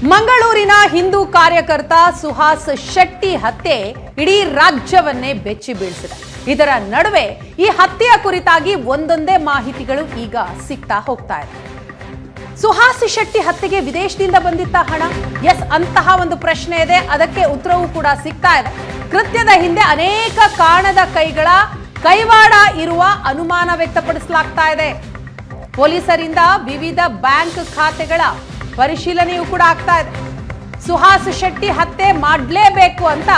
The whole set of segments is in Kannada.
ಮಂಗಳೂರಿನ ಹಿಂದೂ ಕಾರ್ಯಕರ್ತ ಸುಹಾಸ್ ಶೆಟ್ಟಿ ಹತ್ಯೆ ಇಡೀ ರಾಜ್ಯವನ್ನೇ ಬೆಚ್ಚಿ ಬೀಳಿಸಿದೆ. ಇದರ ನಡುವೆ ಈ ಹತ್ಯೆಯ ಕುರಿತಾಗಿ ಒಂದೊಂದೇ ಮಾಹಿತಿಗಳು ಈಗ ಸಿಗ್ತಾ ಹೋಗ್ತಾ ಇದೆ. ಸುಹಾಸ್ ಶೆಟ್ಟಿ ಹತ್ಯೆಗೆ ವಿದೇಶದಿಂದ ಬಂದಿದ್ದ ಹಣ? ಎಸ್, ಅಂತಹ ಒಂದು ಪ್ರಶ್ನೆ ಇದೆ. ಅದಕ್ಕೆ ಉತ್ತರವೂ ಕೂಡ ಸಿಗ್ತಾ ಇದೆ. ಕೃತ್ಯದ ಹಿಂದೆ ಅನೇಕ ಕಾಣದ ಕೈಗಳ ಕೈವಾಡ ಇರುವ ಅನುಮಾನ ವ್ಯಕ್ತಪಡಿಸಲಾಗ್ತಾ ಇದೆ. ಪೊಲೀಸರಿಂದ ವಿವಿಧ ಬ್ಯಾಂಕ್ ಖಾತೆಗಳ ಪರಿಶೀಲನೆಯೂ ಕೂಡ ಆಗ್ತಾ ಇದೆ. ಸುಹಾಸ್ ಶೆಟ್ಟಿ ಹತ್ಯೆ ಮಾಡಲೇಬೇಕು ಅಂತ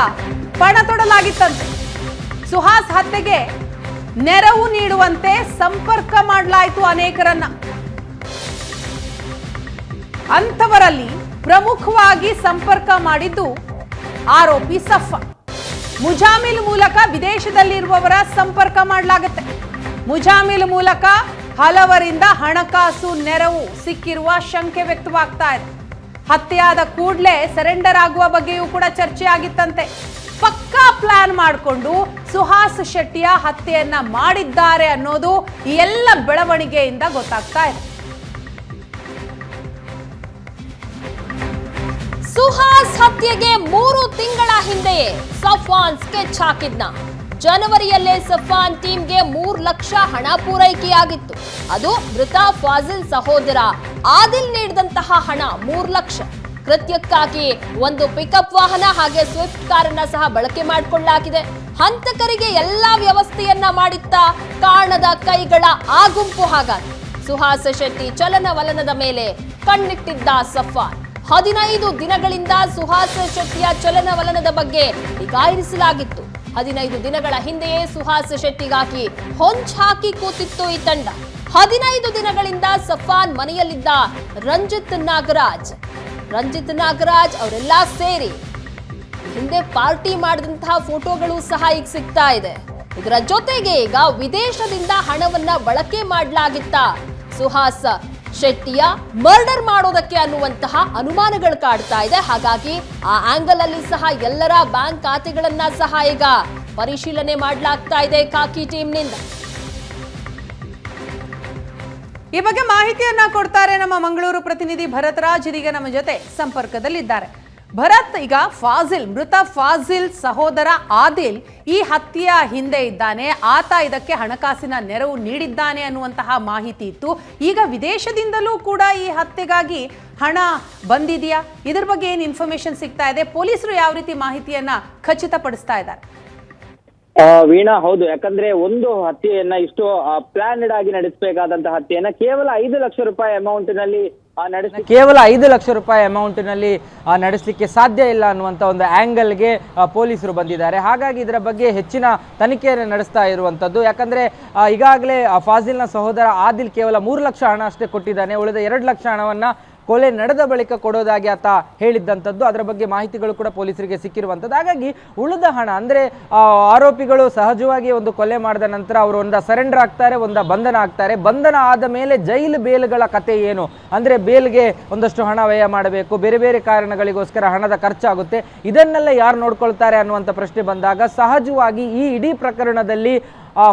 ಪಣ ತೊಡಲಾಗಿತ್ತಂತೆ. ಸುಹಾಸ್ ಹತ್ಯೆಗೆ ನೆರವು ನೀಡುವಂತೆ ಸಂಪರ್ಕ ಮಾಡಲಾಯಿತು ಅನೇಕರನ್ನ. ಅಂಥವರಲ್ಲಿ ಪ್ರಮುಖವಾಗಿ ಸಂಪರ್ಕ ಮಾಡಿದ್ದು ಆರೋಪಿ ಸಫ. ಮುಜಾಮಿಲ್ ಮೂಲಕ ವಿದೇಶದಲ್ಲಿರುವವರ ಸಂಪರ್ಕ ಮಾಡಲಾಗುತ್ತೆ. ಮುಜಾಮಿಲ್ ಮೂಲಕ ಹಲವರಿಂದ ಹಣಕಾಸು ನೆರವು ಸಿಕ್ಕಿರುವ ಶಂಕೆ ವ್ಯಕ್ತವಾಗ್ತಾ ಇದೆ. ಹತ್ಯೆಯಾದ ಕೂಡಲೇ ಸರೆಂಡರ್ ಆಗುವ ಬಗ್ಗೆಯೂ ಕೂಡ ಚರ್ಚೆ ಆಗಿತ್ತಂತೆ ಪಕ್ಕಾ ಪ್ಲಾನ್ ಮಾಡಿಕೊಂಡು ಸುಹಾಸ್ ಶೆಟ್ಟಿಯ ಹತ್ಯೆಯನ್ನ ಮಾಡಿದ್ದಾರೆ ಅನ್ನೋದು ಎಲ್ಲ ಬೆಳವಣಿಗೆಯಿಂದ ಗೊತ್ತಾಗ್ತಾ ಇದೆ. ಸುಹಾಸ್ ಹತ್ಯೆಗೆ ಮೂರು ತಿಂಗಳ ಹಿಂದೆಯೇ ಸಫಾನ್ ಸ್ಕೆಚ್ ಹಾಕಿದ್ನ. ಜನವರಿಯಲ್ಲೇ ಸಫಾನ್ ಟೀಮ್ಗೆ ಮೂರು ಲಕ್ಷ ಹಣ ಪೂರೈಕೆಯಾಗಿತ್ತು. ಅದು ಮೃತ ಫಾಜಿಲ್ ಸಹೋದರ ಆದಿಲ್ ನೀಡಿದಂತಹ ಹಣ, ಮೂರು ಲಕ್ಷ. ಕೃತ್ಯಕ್ಕಾಗಿ ಒಂದು ಪಿಕಪ್ ವಾಹನ ಹಾಗೆ ಸ್ವಿಫ್ಟ್ ಕಾರನ್ನ ಸಹ ಬಳಕೆ ಮಾಡಿಕೊಳ್ಳಲಾಗಿದೆ. ಹಂತಕರಿಗೆ ಎಲ್ಲಾ ವ್ಯವಸ್ಥೆಯನ್ನ ಮಾಡಿತ್ತ ಕಾಣದ ಕೈಗಳ ಆ ಗುಂಪು ಹಾಗಾಗಿ ಸುಹಾಸ ಶೆಟ್ಟಿ ಚಲನವಲನದ ಮೇಲೆ ಕಣ್ಣಿಟ್ಟಿದ್ದ ಸಫಾನ್. ಹದಿನೈದು ದಿನಗಳಿಂದ ಸುಹಾಸ ಶೆಟ್ಟಿಯ ಚಲನವಲನದ ಬಗ್ಗೆ ನಿಗಾ ಇರಿಸಲಾಗಿತ್ತು ಹದಿನೈದು ದಿನಗಳ ಹಿಂದೆಯೇ ಸುಹಾಸ್ ಶೆಟ್ಟಿಗಾಗಿ ಹೊಂಚ್ ಹಾಕಿ ಕೂತಿತ್ತು ಈ ತಂಡ. ಹದಿನೈದು ದಿನಗಳಿಂದ ಸಫಾನ್ ಮನೆಯಲ್ಲಿದ್ದ ರಂಜಿತ್ ನಾಗರಾಜ್. ರಂಜಿತ್ ನಾಗರಾಜ್ ಅವರೆಲ್ಲ ಸೇರಿ ಹಿಂದೆ ಪಾರ್ಟಿ ಮಾಡಿದಂತಹ ಫೋಟೋಗಳು ಸಹ ಈಗ ಸಿಗ್ತಾ ಇದೆ. ಇದರ ಜೊತೆಗೆ ಈಗ ವಿದೇಶದಿಂದ ಹಣವನ್ನ ಬಳಕೆ ಮಾಡಲಾಗಿತ್ತ ಸುಹಾಸ್ ಶೆಟ್ಟಿಯ ಮರ್ಡರ್ ಮಾಡೋದಕ್ಕೆ ಅನ್ನುವಂತಹ ಅನುಮಾನಗಳು ಕಾಡ್ತಾ ಇದೆ. ಹಾಗಾಗಿ ಆ ಆಂಗಲ್ ಅಲ್ಲಿ ಸಹ ಎಲ್ಲರ ಬ್ಯಾಂಕ್ ಖಾತೆಗಳನ್ನ ಸಹ ಈಗ ಪರಿಶೀಲನೆ ಮಾಡಲಾಗ್ತಾ ಇದೆ ಕಾಕಿ ಟೀಮ್ನಿಂದ. ಈ ಬಗ್ಗೆ ಮಾಹಿತಿಯನ್ನ ಕೊಡ್ತಾರೆ ನಮ್ಮ ಮಂಗಳೂರು ಪ್ರತಿನಿಧಿ ಭರತ್ ರಾಜ್ ಇದೀಗ ನಮ್ಮ ಜೊತೆ ಸಂಪರ್ಕದಲ್ಲಿದ್ದಾರೆ. ಭರತ್ ಈಗ ಫಾಜಿಲ್, ಮೃತ ಫಾಜಿಲ್ ಸಹೋದರ ಆದಿಲ್ ಈ ಹತ್ಯೆಯ ಹಿಂದೆ ಇದ್ದಾನೆ. ಆತ ಇದಕ್ಕೆ ಹಣಕಾಸಿನ ನೆರವು ನೀಡಿದ್ದಾನೆ ಅನ್ನುವಂತಹ ಮಾಹಿತಿ ಇತ್ತು. ಈಗ ವಿದೇಶದಿಂದಲೂ ಕೂಡ ಈ ಹತ್ಯೆಗಾಗಿ ಹಣ ಬಂದಿದೆಯಾ? ಇದ್ರ ಬಗ್ಗೆ ಏನು ಇನ್ಫಾರ್ಮೇಶನ್ ಸಿಗ್ತಾ ಇದೆ? ಪೊಲೀಸರು ಯಾವ ರೀತಿ ಮಾಹಿತಿಯನ್ನ ಖಚಿತಪಡಿಸ್ತಾ ಇದ್ದಾರೆ? ವೀಣಾ, ಹೌದು. ಯಾಕಂದ್ರೆ ಒಂದು ಹತ್ಯೆಯನ್ನ ಇಷ್ಟು ಪ್ಲಾನ್ಡ್ ಆಗಿ ನಡೆಸಬೇಕಾದಂತಹ ಹತ್ಯೆಯನ್ನ ಕೇವಲ ಐದು ಲಕ್ಷ ರೂಪಾಯಿ ಅಮೌಂಟ್ನಲ್ಲಿ ಕೇವಲ ಐದು ಲಕ್ಷ ರೂಪಾಯಿ ಅಮೌಂಟ್ನಲ್ಲಿ ನಡೆಸಲಿಕ್ಕೆ ಸಾಧ್ಯ ಇಲ್ಲ ಅನ್ನುವಂಥ ಒಂದು ಆ್ಯಂಗಲ್ಗೆ ಪೊಲೀಸರು ಬಂದಿದ್ದಾರೆ. ಹಾಗಾಗಿ ಇದರ ಬಗ್ಗೆ ಹೆಚ್ಚಿನ ತನಿಖೆಯನ್ನು ನಡೆಸ್ತಾ ಇರುವಂಥದ್ದು ಯಾಕಂದರೆ ಈಗಾಗಲೇ ಫಾಜಿಲ್ನ ಸಹೋದರ ಆದಿಲ್ ಕೇವಲ ಮೂರು ಲಕ್ಷ ಹಣ ಅಷ್ಟೇ ಕೊಟ್ಟಿದ್ದಾನೆ. ಉಳಿದ ಎರಡು ಲಕ್ಷ ಹಣವನ್ನು ಕೊಲೆ ನಡೆದ ಬಳಿಕ ಕೊಡೋದಾಗಿ ಆತ ಹೇಳಿದ್ದಂಥದ್ದು. ಅದರ ಬಗ್ಗೆ ಮಾಹಿತಿಗಳು ಕೂಡ ಪೊಲೀಸರಿಗೆ ಸಿಕ್ಕಿರುವಂಥದ್ದು. ಹಾಗಾಗಿ ಉಳಿದ ಹಣ, ಅಂದರೆ ಆರೋಪಿಗಳು ಸಹಜವಾಗಿ ಒಂದು ಕೊಲೆ ಮಾಡಿದ ನಂತರ ಅವರು ಒಂದ ಸರೆಂಡರ್ ಆಗ್ತಾರೆ, ಒಂದ ಬಂಧನ ಆಗ್ತಾರೆ. ಬಂಧನ ಆದ ಮೇಲೆ ಜೈಲು ಬೇಲ್ಗಳ ಕತೆ ಏನು? ಅಂದರೆ ಬೇಲ್ಗೆ ಒಂದಷ್ಟು ಹಣ ವ್ಯಯ ಮಾಡಬೇಕು. ಬೇರೆ ಬೇರೆ ಕಾರಣಗಳಿಗೋಸ್ಕರ ಹಣದ ಖರ್ಚಾಗುತ್ತೆ. ಇದನ್ನೆಲ್ಲ ಯಾರು ನೋಡ್ಕೊಳ್ತಾರೆ ಅನ್ನುವಂಥ ಪ್ರಶ್ನೆ ಬಂದಾಗ ಸಹಜವಾಗಿ ಈ ಇಡೀ ಪ್ರಕರಣದಲ್ಲಿ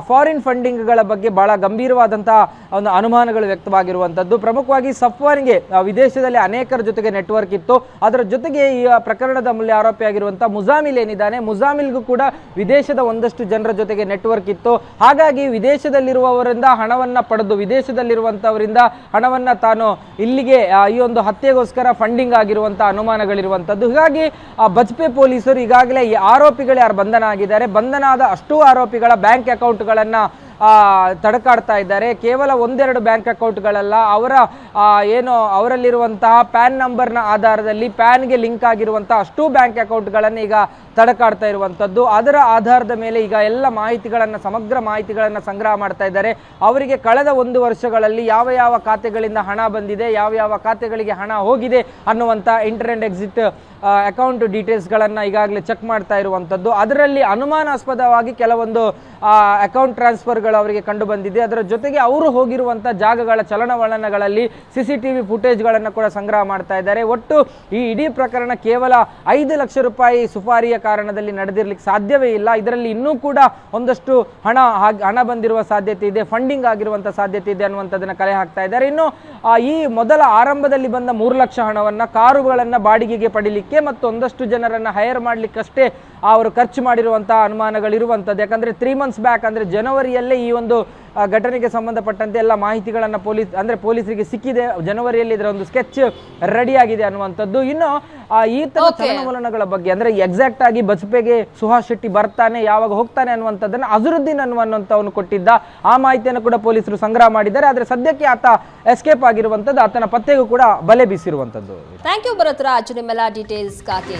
ಫಾರಿನ್ ಫಂಡಿಂಗ್ಗಳ ಬಗ್ಗೆ ಬಹಳ ಗಂಭೀರವಾದಂತಹ ಒಂದು ಅನುಮಾನಗಳು ವ್ಯಕ್ತವಾಗಿರುವಂಥದ್ದು ಪ್ರಮುಖವಾಗಿ ಸಫ್ವಾನ್ಗೆ ಆ, ವಿದೇಶದಲ್ಲಿ ಅನೇಕರ ಜೊತೆಗೆ ನೆಟ್ವರ್ಕ್ ಇತ್ತು. ಅದರ ಜೊತೆಗೆ ಈ ಪ್ರಕರಣದ ಮೂಲ ಆರೋಪಿಯಾಗಿರುವಂಥ ಮುಜಾಮಿಲ್ ಏನಿದ್ದಾನೆ ಮುಜಾಮಿಲ್ಗೂ ಕೂಡ ವಿದೇಶದ ಒಂದಷ್ಟು ಜನರ ಜೊತೆಗೆ ನೆಟ್ವರ್ಕ್ ಇತ್ತು. ಹಾಗಾಗಿ ವಿದೇಶದಲ್ಲಿರುವವರಿಂದ ಹಣವನ್ನ ಪಡೆದು ವಿದೇಶದಲ್ಲಿರುವಂಥವರಿಂದ ಹಣವನ್ನ ತಾನು ಇಲ್ಲಿಗೆ ಈ ಒಂದು ಹತ್ಯೆಗೋಸ್ಕರ ಫಂಡಿಂಗ್ ಆಗಿರುವಂಥ ಅನುಮಾನಗಳಿರುವಂಥದ್ದು ಹೀಗಾಗಿ ಆ, ಬಜ್ಪೆ ಪೊಲೀಸರು ಈಗಾಗಲೇ ಈ ಆರೋಪಿಗಳು ಯಾರು ಬಂಧನ ಆಗಿದ್ದಾರೆ? ಬಂಧನ ಆದ ಅಷ್ಟು ಆರೋಪಿಗಳ ಬ್ಯಾಂಕ್ ಅಕೌಂಟ್ಗಳನ್ನು ತಡಕಾಡ್ತಾ ಇದ್ದಾರೆ. ಕೇವಲ ಒಂದೆರಡು ಬ್ಯಾಂಕ್ ಅಕೌಂಟ್ಗಳಲ್ಲ, ಅವರ ಏನು, ಅವರಲ್ಲಿರುವಂತಹ ಪ್ಯಾನ್ ನಂಬರ್ನ ಆಧಾರದಲ್ಲಿ ಪ್ಯಾನ್ಗೆ ಲಿಂಕ್ ಆಗಿರುವಂತಹ ಅಷ್ಟು ಬ್ಯಾಂಕ್ ಅಕೌಂಟ್ಗಳನ್ನು ಈಗ ತಡಕಾಡ್ತಾ ಇರುವಂಥದ್ದು. ಅದರ ಆಧಾರದ ಮೇಲೆ ಈಗ ಎಲ್ಲ ಮಾಹಿತಿಗಳನ್ನು, ಸಮಗ್ರ ಮಾಹಿತಿಗಳನ್ನು ಸಂಗ್ರಹ ಮಾಡ್ತಾ ಇದ್ದಾರೆ. ಅವರಿಗೆ ಕಳೆದ ಒಂದು ವರ್ಷಗಳಲ್ಲಿ ಯಾವ ಯಾವ ಖಾತೆಗಳಿಂದ ಹಣ ಬಂದಿದೆ, ಯಾವ ಯಾವ ಖಾತೆಗಳಿಗೆ ಹಣ ಹೋಗಿದೆ ಅನ್ನುವಂಥ ಇಂಟರ್ ಆ್ಯಂಡ್ ಎಕ್ಸಿಟ್ ಅಕೌಂಟ್ ಡೀಟೇಲ್ಸ್ಗಳನ್ನು ಈಗಾಗಲೇ ಚೆಕ್ ಮಾಡ್ತಾ ಇರುವಂಥದ್ದು. ಅದರಲ್ಲಿ ಅನುಮಾನಾಸ್ಪದವಾಗಿ ಕೆಲವೊಂದು ಅಕೌಂಟ್ ಟ್ರಾನ್ಸ್ಫರ್ಗಳು ಅವರಿಗೆ ಕಂಡು ಬಂದಿದೆ. ಅದರ ಜೊತೆಗೆ ಅವರು ಹೋಗಿರುವಂಥ ಜಾಗಗಳ ಚಲನವಲನಗಳಲ್ಲಿ ಸಿ ಸಿ ಟಿ ಫುಟೇಜ್ಗಳನ್ನು ಕೂಡ ಸಂಗ್ರಹ ಮಾಡ್ತಾ ಇದ್ದಾರೆ. ಒಟ್ಟು ಈ ಇಡೀ ಪ್ರಕರಣ ಕೇವಲ ಐದು ಲಕ್ಷ ರೂಪಾಯಿ ಸುಪಾರಿಯ ಕಾರಣದಲ್ಲಿ ನಡೆದಿರ್ಲಿಕ್ಕೆ ಸಾಧ್ಯವೇ ಇಲ್ಲ. ಇದರಲ್ಲಿ ಇನ್ನೂ ಕೂಡ ಒಂದಷ್ಟು ಹಣ ಹಣ ಬಂದಿರುವ ಸಾಧ್ಯತೆ ಇದೆ, ಫಂಡಿಂಗ್ ಆಗಿರುವಂಥ ಸಾಧ್ಯತೆ ಇದೆ ಅನ್ನುವಂಥದ್ದನ್ನು ಕಲೆ ಹಾಕ್ತಾ ಇದ್ದಾರೆ. ಇನ್ನು ಈ ಮೊದಲ ಆರಂಭದಲ್ಲಿ ಬಂದ ಮೂರು ಲಕ್ಷ ಹಣವನ್ನು ಕಾರುಗಳನ್ನು ಬಾಡಿಗೆಗೆ ಪಡಿಲಿಕ್ಕೆ ಮತ್ತು ಒಂದಷ್ಟು ಜನರನ್ನು ಹೈರ್ ಮಾಡ್ಲಿಕ್ಕಷ್ಟೇ ಅವರು ಖರ್ಚು ಮಾಡಿರುವಂಥ ಅನುಮಾನಗಳಿರುವಂಥದ್ದು. ಯಾಕಂದ್ರೆ ತ್ರೀ ಮಂತ್ಸ್ ಬ್ಯಾಕ್ ಅಂದ್ರೆ ಜನವರಿಯಲ್ಲೇ ಈ ಒಂದು ಘಟನೆಗೆ ಸಂಬಂಧಪಟ್ಟಂತೆ ಎಲ್ಲ ಮಾಹಿತಿಗಳನ್ನು ಪೊಲೀಸ್ ಅಂದ್ರೆ ಪೊಲೀಸರಿಗೆ ಸಿಕ್ಕಿದೆ. ಜನವರಿಯಲ್ಲಿ ಇದರ ಒಂದು ಸ್ಕೆಚ್ ರೆಡಿ ಆಗಿದೆ ಅನ್ನುವಂಥದ್ದು. ಇನ್ನು ಈ ತರ Okay. ಚಲನವಲನಗಳ ಬಗ್ಗೆ ಅಂದ್ರೆ ಎಕ್ಸಾಕ್ಟ್ ಆಗಿ ಬಸಪೆಗೆ ಸುಹಾಸ್ ಶೆಟ್ಟಿ ಬರ್ತಾನೆ ಯಾವಾಗ ಹೋಗ್ತಾನೆ ಅನ್ನುವಂಥದ್ದನ್ನ ಅಜರುದ್ದೀನ್ ಅನ್ನುವಂಥವನು ಕೊಟ್ಟಿದ್ದ. ಆ ಮಾಹಿತಿಯನ್ನು ಕೂಡ ಪೊಲೀಸರು ಸಂಗ್ರಹ ಮಾಡಿದ್ದಾರೆ. ಆದರೆ ಸದ್ಯಕ್ಕೆ ಆತ ಎಸ್ಕೇಪ್ ಆಗಿರುವಂಥದ್ದು. ಆತನ ಪತ್ತೆಗೂ ಕೂಡ ಬಲೆ ಬೀಸಿರುವಂಥದ್ದು. ಥ್ಯಾಂಕ್ ಯು ಭರತ್ರಾಜ್ ನಿಮ್ಮೆಲ್ಲ ಡೀಟೇಲ್ಸ್ಗಾಗಿ